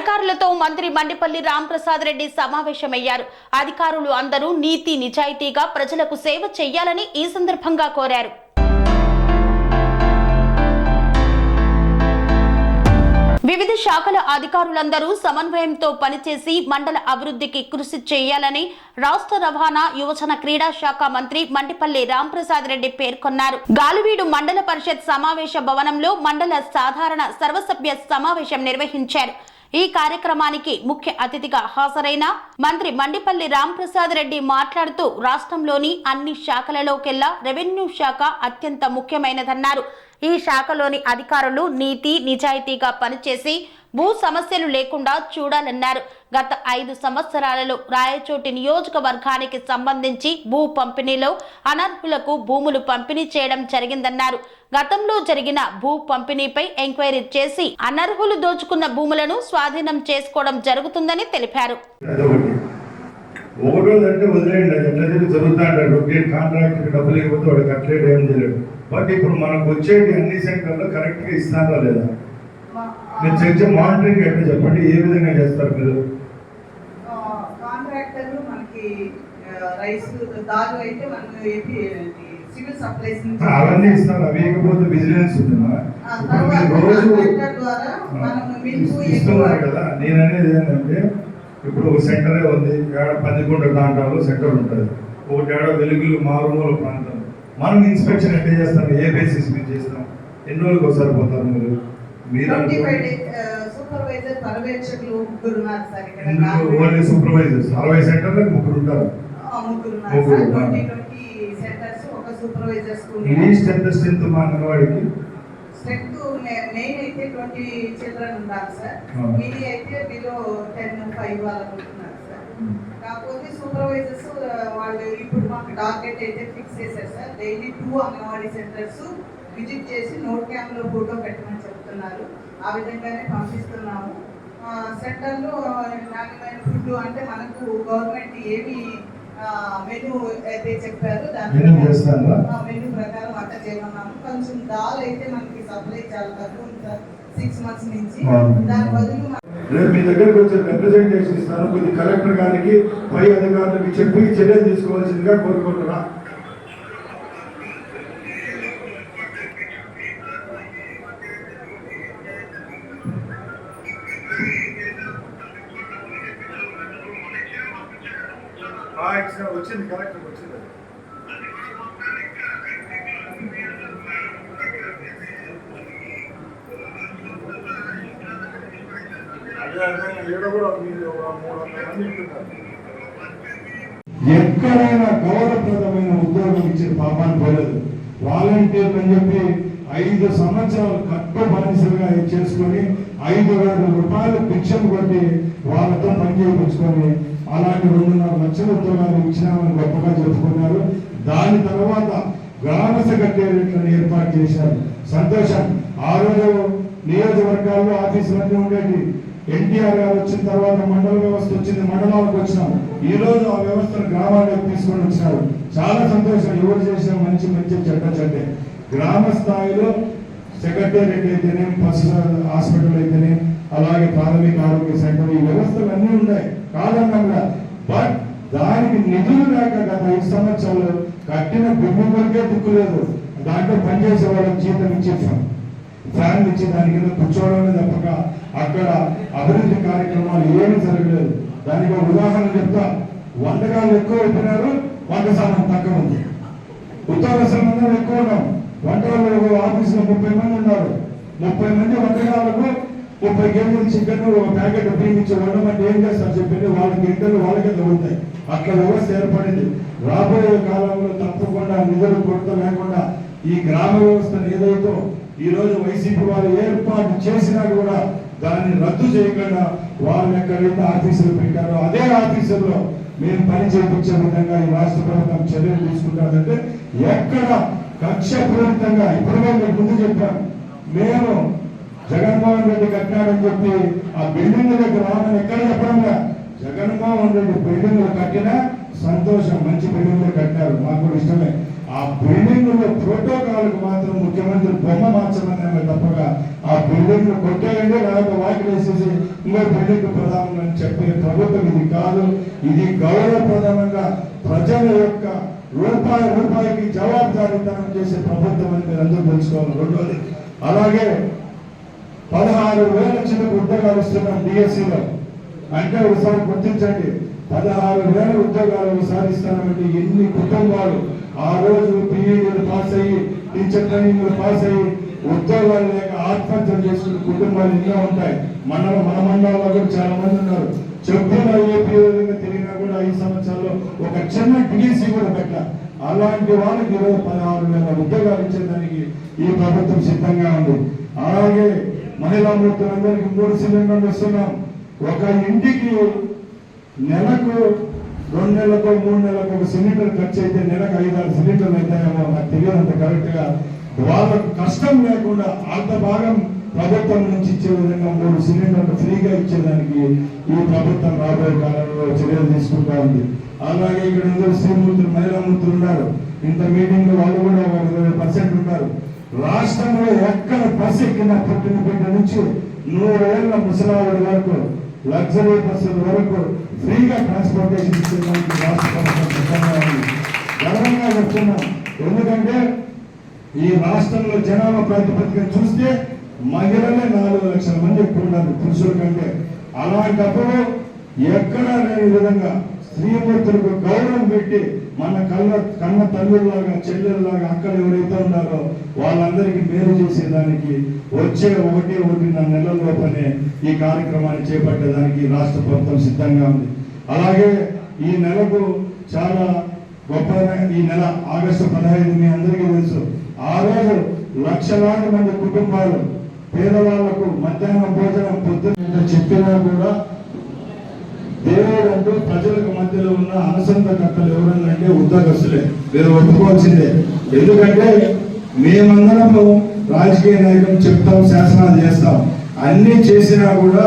అధికారులతో మంత్రి మండిపల్లి రాంప్రసాద్ రెడ్డి సమావేశమయ్యారు. అధికారులు అందరూ నీతి నిజాయితీగా ప్రజలకు సేవ చేయాలని ఈ సందర్భంగా కోరారు. వివిధ శాఖల అధికారులందరూ సమన్వయంతో పనిచేసి మండల అభివృద్ధికి కృషి చేయాలని రాష్ట్ర రవాణా యువజన క్రీడా శాఖ మంత్రి మండిపల్లి రాంప్రసాద్ రెడ్డి పేర్కొన్నారు. గాలివీడు మండల పరిషత్ సమావేశ భవనంలో మండల సాధారణ సర్వసభ్య సమావేశం నిర్వహించారు. ఈ కార్యక్రమానికి ముఖ్య అతిథిగా హాజరైన మంత్రి మండిపల్లి రాంప్రసాద్ రెడ్డి మాట్లాడుతూ రాష్ట్రంలోని అన్ని శాఖలలోకెల్లా రెవెన్యూ శాఖ అత్యంత ముఖ్యమైనదన్నారు. ఈ శాఖలోని అధికారులు నీతి నిజాయితీగా పనిచేసి భూ సమస్యలు లేకుండా చూడాలన్నారు. గత ఐదు సంవత్సరాలలో రాయచోటి నియోజకవర్గానికి సంబంధించి భూ పంపిణీలో అనర్హులకు భూములు పంపిణీ చేయడం జరిగిందన్నారు. గతంలో జరిగిన భూ పంపిణీపై ఎంక్వైరీ చేసి అనర్హులు దోచుకున్న భూములను స్వాధీనం చేసుకోవడం జరుగుతుందని తెలిపారు. అదొకటి. వదిలేయండి. అది ఎట్లా జరిగి జరుగుతా కాంట్రాక్ట్ డబ్బులు ఇవ్వకపోతే వాడు కట్టలేడు ఏం చేయలేడు. బట్ ఇప్పుడు మనకు వచ్చేటి అన్ని సెంటర్లో కరెక్ట్గా ఇస్తారా లేదా? మీరు చర్చ మానిటరింగ్ ఎట్లా చెప్పండి? ఏ విధంగా చేస్తారు మీరు? కాంట్రాక్టర్లు మనకి రైస్ దారు అయితే మనం ఏపీ సివిల్ సప్లైస్ నుంచి అవన్నీ ఇస్తారు. అవి ఇవ్వకపోతే విజిలెన్స్ ఉంటుందా? రోజు కాంట్రాక్టర్ ద్వారా మనం మిల్క్ ఇస్తున్నారు కదా. నేను అనేది ఏంటంటే ఇప్పుడు ఒక సెంటరే ఉంది. ఏడ పదికొండ ప్రాంతాల్లో సెంటర్ ఉంటుంది. ఒకటి ఏడ వెలుగులు మారుమూల ప్రాంతం. మనం ఇన్స్పెక్షన్ ఎట్లా చేస్తాం? ఏ బేసిస్ మీద చేస్తాం? ఎన్ని రోజులకు ఒకసారి పోతారు మీరు? సూపర్వైజర్స్ అరవై సెంటర్లకు ముగ్గురు ఉంటారు. స్ట్రెంత్ మా అంగన్వాడికి స్ట్రెంత్ మెయిన్ అయితే ట్వంటీ చిల్డ్రన్ ఉన్నారు సార్. మీది అయితే బిలో టెన్ ఫైవ్ వాళ్ళకు ఉంటున్నారు సార్. కాకపోతే సూపర్వైజర్స్ వాళ్ళు ఇప్పుడు మాకు టార్గెట్ అయితే ఫిక్స్ చేశారు sir. Daily two anganwadi centres visit చేసి నోట్ క్యామ్లో ఫోటో పెట్టమని చెప్తున్నారు ఆ విధంగానే పంపిస్తున్నాము. సెంటర్లో నాణ్యమైన ఫుడ్ అంటే మనకు గవర్నమెంట్ ఏమి మెనూ అయితే చెప్పారు? ఆ, మెనూ ప్రకారం వంట చేయమన్నాము. కొంచెం దాల్ అయితే మనకి సప్లై చాలా తక్కువ సార్ సిక్స్ మంత్స్ నుంచి. దాని బదులు రేపు మీ దగ్గరకు వచ్చే రిప్రజెంటేషన్ ఇస్తాను. కొద్ది కలెక్టర్ గారికి పై అధికారులకు చెప్పి చర్యలు తీసుకోవాల్సిందిగా కోరుకుంటున్నా. ఎక్కడైనా గౌరవప్రదమైన ఉద్యోగం ఇచ్చిన పాపాన్ని పోలేదు వాలంటీర్లు అని చెప్పి ఐదు సంవత్సరాలు కట్టు బానిసలుగా చేసుకొని ఐదు వేల రూపాయలు భిక్షం కొట్టి వాళ్ళతో పని చేయించుకొని అలాంటి రెండున్నర లక్షల ఉద్యోగాలు ఇచ్చినామని గొప్పగా చెప్పుకున్నారు. దాని తర్వాత గ్రామ సెక్రటేరియట్లను ఏర్పాటు చేశారు. సంతోషం. ఆ రోజు నియోజకవర్గాల్లో ఆఫీసులన్నీ ఉండేవి ఎన్టీఆర్ గారు వచ్చిన తర్వాత మండల వ్యవస్థ వచ్చింది మండలాలకు వచ్చినాం. ఈ రోజు ఆ వ్యవస్థను గ్రామాలకు తీసుకొని వచ్చినారు. చాలా సంతోషం ఎవరు చేసిన మంచి మంచి చెడ్డ చెడ్డే. గ్రామ స్థాయిలో సెక్రటేరియట్ అయితేనే పశు హాస్పిటల్ అయితేనే అలాగే ప్రాథమిక ఆరోగ్య సెంటర్ ఈ వ్యవస్థలు అన్నీ ఉన్నాయి. కాదన్నా బట్ దానికి నిధులు లేక గత ఐదు సంవత్సరాలు కట్టిన భూమి వరకే దిక్కు లేదు దాంట్లో పనిచేసే వాళ్ళకి జీతం ఇచ్చేసాం. ఫ్యాన్ ఇచ్చి దాని కింద కూర్చోవడమే తప్పక అక్కడ అభివృద్ధి కార్యక్రమాలు ఏమీ జరగలేదు. దానికి ఒక ఉదాహరణ చెప్తా. వంటకాలు ఎక్కువ పెట్టినారు వంట సామాన్ తక్కువ ఉంది. ఉద్యోగస్తులు అందరూ ఎక్కువ ఉన్నాం. వంట ఒక ఆఫీసులో ముప్పై మంది ఉన్నారు. ముప్పై మంది వంటకాలకు ముప్పై కేజీలు చికెన్ ఒక ప్యాకెట్ ఉపయోగించి ఇచ్చి వండమంటే ఏం చేస్తారు చెప్పింది వాళ్ళకి ఇంటర్లు వాళ్ళకే తగ్గుతాయి అట్లా వ్యవస్థ ఏర్పడింది రాబోయే కాలంలో తప్పకుండా నిధులు కొరత లేకుండా ఈ గ్రామ వ్యవస్థను ఏదైతే ఈ రోజు వైసీపీ వారు ఏర్పాటు చేసినా కూడా దాన్ని రద్దు చేయకుండా వారు ఎక్కడైతే ఆఫీసులు పెట్టారో అదే ఆఫీసుల్లో మేము పని చేయించే విధంగా ఈ రాష్ట్ర ప్రభుత్వం చర్యలు తీసుకుంటారంటే ఎక్కడ కక్షపూరితంగా ఇప్పుడు మీకు ముందు చెప్పాను మేము జగన్మోహన్ రెడ్డి కట్టినాడని చెప్పి ఆ బిల్డింగ్ దగ్గర రావడం ఎక్కడ చెప్పడంగా జగన్మోహన్ రెడ్డి బిల్డింగ్ కట్టినా సంతోషం మంచి బిల్డింగ్ కట్టారు మాకు ఇష్టమే. ఆ బిల్డింగ్లో బొమ్మ మార్చమని తప్పగా ఆ బిల్డింగ్ కొట్టేయండి లేకపోతే వాకి వేసేసి ఇంకో బిల్డింగ్ ప్రధానం అని చెప్పే ప్రభుత్వం ఇది కాదు. ఇది గౌరవప్రదంగా ప్రజల యొక్క రూపాయి రూపాయికి జవాబుదారీతనం చేసే ప్రభుత్వం అని మీరు అందరూ తెలుసుకోవాలి. రెండోది అలాగే పదహారు వేల చిన్న ఉద్యోగాలు ఇస్తున్నాం డిఎస్సిలో అంటే ఒకసారి గుర్తించండి పదహారు వేల ఉద్యోగాలు ఒకసారి ఇస్తామంటే ఎన్ని కుటుంబాలు ఆ రోజు పిఈడీలు పాస్ అయ్యి టీచర్ ట్రైనింగ్ పాస్ అయ్యి ఉద్యోగాలు లేక ఆత్మహత్యలు చేసుకున్న కుటుంబాలు ఎన్నో ఉంటాయి. మన మన మండలంలో కూడా చాలా మంది ఉన్నారు. చెప్పుల ఏపీ విధంగా తిరిగినా కూడా ఐదు సంవత్సరాల్లో ఒక చిన్న డిఎస్సి కూడా పెట్ట అలాంటి వాళ్ళకి ఇరవై పదహారు వేల ఉద్యోగాలు ఇచ్చేదానికి ఈ ప్రభుత్వం సిద్ధంగా ఉంది. అలాగే మహిళా మూర్తులందరికీ మూడు సిలిండర్లు ఇస్తున్నాం. ఒక ఇంటికి నెలకు రెండు నెలలకు మూడు నెలలకు ఒక సిలిండర్ ఖర్చు అయితే నెలకు ఐదు ఆరు సిలిండర్లు అవుతాయేమో నాకు తెలియదు అంత కరెక్ట్గా వాళ్ళకు కష్టం లేకుండా అంత భాగం ప్రభుత్వం నుంచి ఇచ్చే విధంగా మూడు సిలిండర్లు ఫ్రీగా ఇచ్చేదానికి ఈ ప్రభుత్వం రాబోయే కాలంలో చర్యలు తీసుకుంటా ఉంది. అలాగే ఇక్కడ అందరూ శ్రీమూర్తులు మహిళా మూర్తులు ఉన్నారు. ఇంత మీటింగ్ వాళ్ళు కూడా ఒక ఇరవై పర్సెంట్ ఉన్నారు. రాష్ట్రంలో ఎక్కడ బస్సు ఎక్కిన పుట్టిన బిడ్డ నుంచి నూరేళ్ళ ముసలావిడ వరకు లగ్జరీ బస్సుల వరకు ఫ్రీగా ట్రాన్స్పోర్టేషన్ ఇచ్చేదానికి రాష్ట్ర ప్రభుత్వం సిద్ధంగా ఉంది. గర్వంగా చెప్తున్నాం. ఎందుకంటే ఈ రాష్ట్రంలో జనాభా ప్రాతిపదికన చూస్తే మహిళలే నాలుగు లక్షల మంది ఎక్కువ ఉన్నారు పురుషుల కంటే. అలాంటప్పుడు ఎక్కడా లేని విధంగా స్త్రీమూర్తులకు గౌరవం పెట్టి మన కళ్ళ కన్న తల్లుల్లాగా చెల్లెల్లాగా అక్కలు ఎవరైతే ఉన్నారో వాళ్ళందరికీ మేలు చేసేదానికి వచ్చే ఒకటి ఒకటిన్నర నెలల లోపలే ఈ కార్యక్రమాన్ని చేపట్టేదానికి రాష్ట్ర ప్రభుత్వం సిద్ధంగా ఉంది. అలాగే ఈ నెలకు చాలా గొప్ప ఈ నెల ఆగస్టు పదహైదు మీ అందరూ లక్షలాది మంది కుటుంబాలు పేదవాళ్ళకు మధ్యాహ్నం భోజనం పొద్దున్న చెప్పినా కూడా దేవుడు అంటూ ప్రజలకు మధ్యలో ఉన్న అనుసంధకర్తలు ఎవరన్నంటే ఉద్యోగస్తులే. మీరు ఒప్పుకోవాల్సిందే. ఎందుకంటే మేమందరము రాజకీయ నాయకులు చెప్తాం శాసనాలు చేస్తాం. అన్ని చేసినా కూడా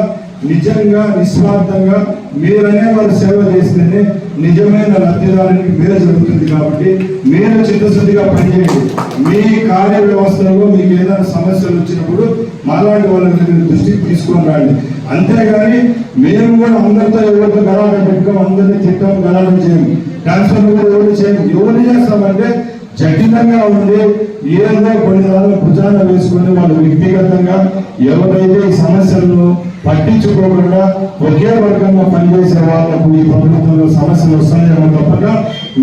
నిజంగా నిస్వార్థంగా మీరనే వారు సేవ చేస్తేనే నిజమైన లబ్ధిదారునికి మేలు జరుగుతుంది కాబట్టి మీరు చిత్తశుద్ధిగా పనిచేయండి. మీ కార్య వ్యవస్థలో మీకు ఏదైనా సమస్యలు వచ్చినప్పుడు మాలాంటి వాళ్ళని మీరు దృష్టికి తీసుకొని రండి. అంతేగాని మేము కూడా అందరితో ఎవరితో గలాట పెట్టుకోం అందరినీ తిట్టాం గలాటం చేయము ట్రాన్స్ఫర్ కూడా ఎవరు చేయము ఎవరు చేస్తామంటే జటిలంగా ఉండి ఏదో కొన్ని దాని భుజాన వేసుకుని వాళ్ళు వ్యక్తిగతంగా ఎవరైతే ఈ సమస్యలను పట్టించుకోకుండా ఒకే వర్గంగా పనిచేసే వాళ్ళకు ఈ ప్రభుత్వంలో సమస్యలు వస్తాయేమో తప్పక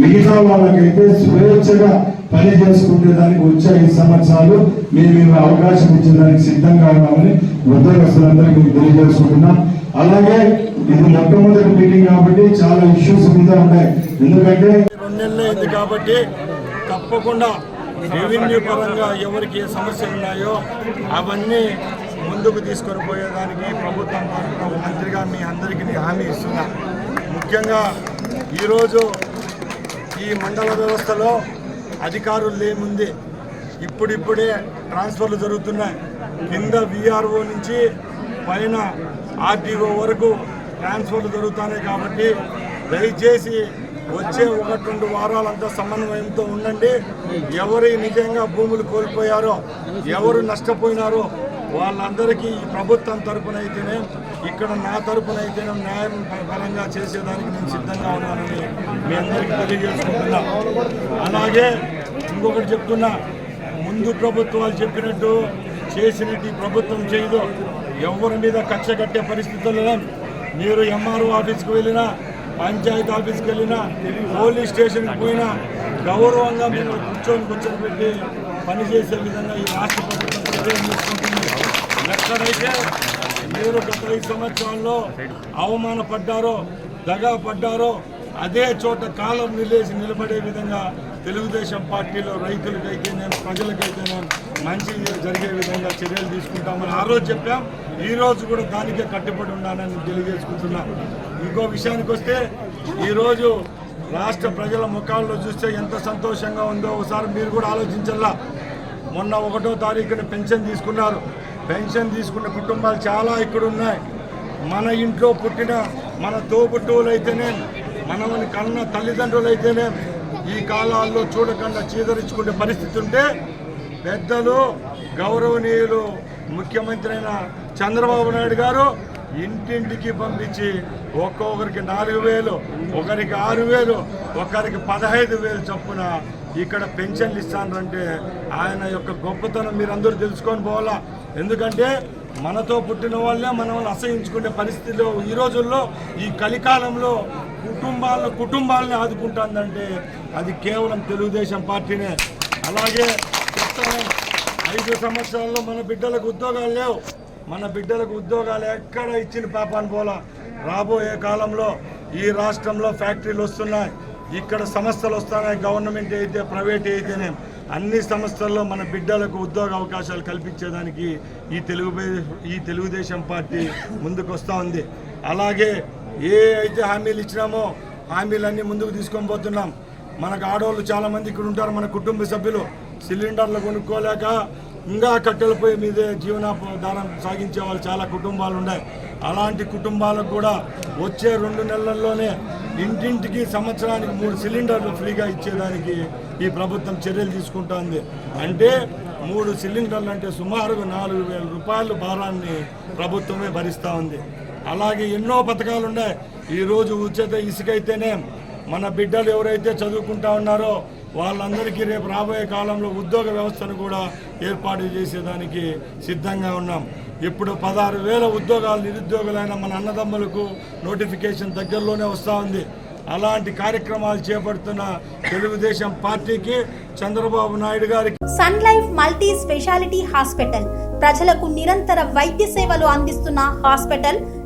మిగతా వాళ్ళకైతే స్వేచ్ఛగా పని చేసుకునే దానికి వచ్చే ఐదు సంవత్సరాలు మేము అవకాశం ఇచ్చేదానికి సిద్ధంగా ఉన్నామని ఉద్యోగస్తులందరికీ తెలియజేసుకుంటున్నాం. అలాగే ఇది మొట్టమొదటి మీటింగ్ కాబట్టి చాలా ఇష్యూస్ మీద ఉన్నాయి ఎందుకంటే రెండు నెలలు అయింది కాబట్టి తప్పకుండా రెవెన్యూ పరంగా ఎవరికి ఏ సమస్యలు ఉన్నాయో అవన్నీ ముందుకు తీసుకొని పోయేదానికి ప్రభుత్వం తరఫున మంత్రిగా మీ అందరికీ హామీ ఇస్తున్నా. ముఖ్యంగా ఈరోజు ఈ మండల వ్యవస్థలో అధికారులు లేముంది ఇప్పుడిప్పుడే ట్రాన్స్ఫర్లు జరుగుతున్నాయి. కింద విఆర్ఓ నుంచి పైన ఆర్టీఓ వరకు ట్రాన్స్ఫర్లు జరుగుతున్నాయి కాబట్టి దయచేసి వచ్చే ఒకటి రెండు వారాలంతా సమన్వయంతో ఉండండి. ఎవరు నిజంగా భూములు కోల్పోయారో ఎవరు నష్టపోయినారో వాళ్ళందరికీ ఈ ప్రభుత్వం తరపున అయితేనే ఇక్కడ నా తరపున అయితేనే న్యాయం పరంగా చేసేదానికి నేను సిద్ధంగా ఉన్నానని మీ అందరికీ తెలియజేసుకుంటున్నా. అలాగే ఇంకొకటి చెప్తున్నా ముందు ప్రభుత్వాలు చెప్పినట్టు చేసినట్టు ప్రభుత్వం చేయదు. ఎవరి మీద కక్ష కట్టే పరిస్థితుల్లో మీరు ఎంఆర్ఓ ఆఫీస్కి వెళ్ళినా పంచాయతీ ఆఫీస్కి వెళ్ళినా పోలీస్ స్టేషన్కి పోయినా గౌరవంగా మేము కూర్చొని కూర్చొని పెట్టి పనిచేసే విధంగా ఈ రాష్ట్ర ప్రభుత్వం తీసుకుంటుంది. ఎక్కడైతే మీరు గత ఐదు సంవత్సరాల్లో అవమానపడ్డారో దగా పడ్డారో అదే చోట కాలం నిలేసి నిలబడే విధంగా తెలుగుదేశం పార్టీలో రైతులకైతే నేను ప్రజలకైతే నేను మంచి జరిగే విధంగా చర్యలు తీసుకుంటామని ఆ రోజు చెప్పాం. ఈ రోజు కూడా దానికే కట్టుబడి ఉన్నానని తెలియజేసుకుంటున్నాను ఇంకో విషయానికి వస్తే ఈరోజు రాష్ట్ర ప్రజల ముఖాల్లో చూస్తే ఎంత సంతోషంగా ఉందో ఒకసారి మీరు కూడా ఆలోచించాలా మొన్న ఒకటో తారీఖున పెన్షన్ తీసుకున్నారు. పెన్షన్ తీసుకున్న కుటుంబాలు చాలా ఇక్కడ ఉన్నాయి మన ఇంట్లో పుట్టిన మన తోబుట్టువులు అయితేనే మనమని కన్న తల్లిదండ్రులు అయితేనే ఈ కాలాల్లో చూడకుండా చీదరించుకునే పరిస్థితి ఉంటే పెద్దలు గౌరవనీయులు ముఖ్యమంత్రి అయిన చంద్రబాబు నాయుడు గారు ఇంటింటికి పంపించి ఒక్కొక్కరికి నాలుగు వేలు ఒకరికి ఆరు వేలు ఒకరికి పదహైదు వేలు చొప్పున ఇక్కడ పెన్షన్లు ఇస్తానంటే ఆయన యొక్క గొప్పతనం మీరు అందరూ తెలుసుకొని పోవాలా? ఎందుకంటే మనతో పుట్టిన వాళ్ళే మనం అసహించుకునే పరిస్థితిలో ఈ రోజుల్లో ఈ కలికాలంలో కుటుంబాల కుటుంబాలని ఆదుకుంటుందంటే అది కేవలం తెలుగుదేశం పార్టీనే. అలాగే ఐదు సంవత్సరాల్లో మన బిడ్డలకు ఉద్యోగాలు లేవు. మన బిడ్డలకు ఉద్యోగాలు ఎక్కడ ఇచ్చిన పాపాన్ని పోలా. రాబోయే కాలంలో ఈ రాష్ట్రంలో ఫ్యాక్టరీలు వస్తున్నాయి. ఇక్కడ సంస్థలు వస్తున్నాయి. గవర్నమెంట్ అయితే ప్రైవేట్ అయితేనే అన్ని సంస్థల్లో మన బిడ్డలకు ఉద్యోగ అవకాశాలు కల్పించేదానికి ఈ తెలుగు ఈ తెలుగుదేశం పార్టీ ముందుకు వస్తూ ఉంది. అలాగే ఏ అయితే హామీలు ఇచ్చినామో హామీలన్నీ ముందుకు తీసుకొని పోతున్నాం. మనకు ఆడవాళ్ళు చాలామంది ఇక్కడ ఉంటారు. మన కుటుంబ సభ్యులు సిలిండర్లు కొనుక్కోలేక ఇంకా కట్టెల పొయ్యి మీదే జీవనాధారం సాగించే వాళ్ళు చాలా కుటుంబాలు ఉన్నాయి. అలాంటి కుటుంబాలకు కూడా వచ్చే రెండు నెలల్లోనే ఇంటింటికి సంవత్సరానికి మూడు సిలిండర్లు ఫ్రీగా ఇచ్చేదానికి ఈ ప్రభుత్వం చర్యలు తీసుకుంటోంది. అంటే మూడు సిలిండర్లు అంటే సుమారుగా నాలుగు వేల రూపాయల భారాన్ని ప్రభుత్వమే భరిస్తూ ఉంది. అలాగే ఎన్నో పథకాలు ఉన్నాయి. ఈరోజు ఉచిత ఇసుకైతేనే మన బిడ్డలు ఎవరైతే చదువుకుంటా ఉన్నారో వాళ్ళందరికీ రేపు రాబోయే కాలంలో ఉద్యోగ వ్యవస్థను కూడా ఏర్పాటు చేసేదానికి సిద్ధంగా ఉన్నాం. ఇప్పుడు పదహారు వేల ఉద్యోగాలు నిరుద్యోగులైన మన అన్నదమ్ములకు నోటిఫికేషన్ దగ్గరలోనే వస్తూ ఉంది. అలాంటి కార్యక్రమాలు చేపడుతున్న తెలుగుదేశం పార్టీకి చంద్రబాబు నాయుడు గారికి sun life multi speciality hospital. ప్రజలకు నిరంతర వైద్య సేవలు అందిస్తున్న హాస్పిటల్